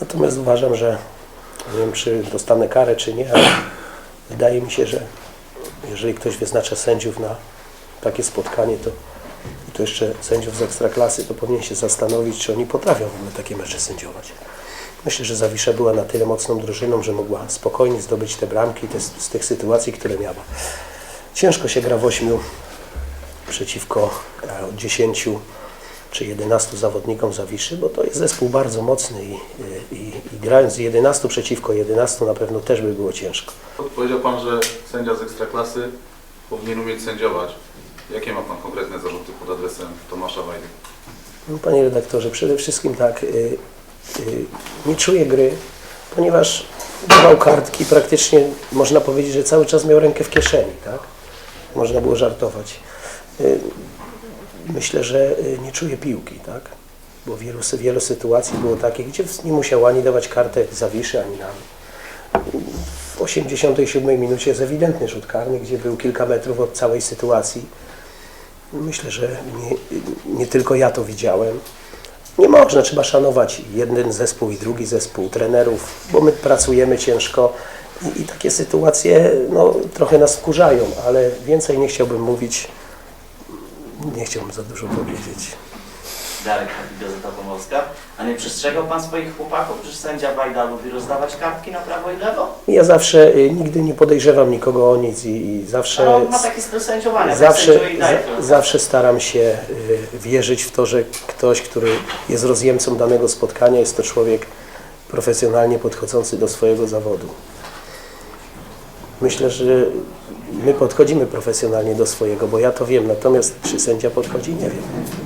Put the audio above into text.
Natomiast uważam, że nie wiem, czy dostanę karę, czy nie, ale wydaje mi się, że jeżeli ktoś wyznacza sędziów na takie spotkanie, to, to jeszcze sędziów z ekstraklasy, to powinien się zastanowić, czy oni potrafią w ogóle takie mecze sędziować. Myślę, że Zawisza była na tyle mocną drużyną, że mogła spokojnie zdobyć te bramki te, z tych sytuacji, które miała. Ciężko się gra w ośmiu przeciwko e, 10 czy 11 zawodnikom Zawiszy, bo to jest zespół bardzo mocny i, i, i grając z 11 przeciwko 11 na pewno też by było ciężko. Powiedział Pan, że sędzia z Ekstraklasy powinien umieć sędziować. Jakie ma Pan konkretne zarzuty pod adresem Tomasza Wajdy? No, panie redaktorze, przede wszystkim tak, y, y, nie czuję gry, ponieważ dawał kartki, praktycznie można powiedzieć, że cały czas miał rękę w kieszeni, tak? Można było żartować. Y, myślę, że y, nie czuje piłki, tak? Bo wielu, wielu sytuacji było takich, gdzie nie musiał ani dawać kartek Zawiszy, ani nam. W 87 minucie jest ewidentny rzut karny, gdzie był kilka metrów od całej sytuacji. Myślę, że nie, nie tylko ja to widziałem. Nie można, trzeba szanować jeden zespół i drugi zespół, trenerów, bo my pracujemy ciężko i, i takie sytuacje no, trochę nas wkurzają, ale więcej nie chciałbym mówić, nie chciałbym za dużo powiedzieć. Darek Gazeta Pomorska. A nie przestrzegał Pan swoich chłopaków, że sędzia Bajda lubi rozdawać kartki na prawo i lewo? Ja zawsze y, nigdy nie podejrzewam nikogo o nic i, i zawsze... No, on ma taki styl sędziowania, Zawsze, tak sędziuje i daje za, zawsze staram się y, wierzyć w to, że ktoś, który jest rozjemcą danego spotkania, jest to człowiek profesjonalnie podchodzący do swojego zawodu. Myślę, że my podchodzimy profesjonalnie do swojego, bo ja to wiem, natomiast czy sędzia podchodzi, nie wiem.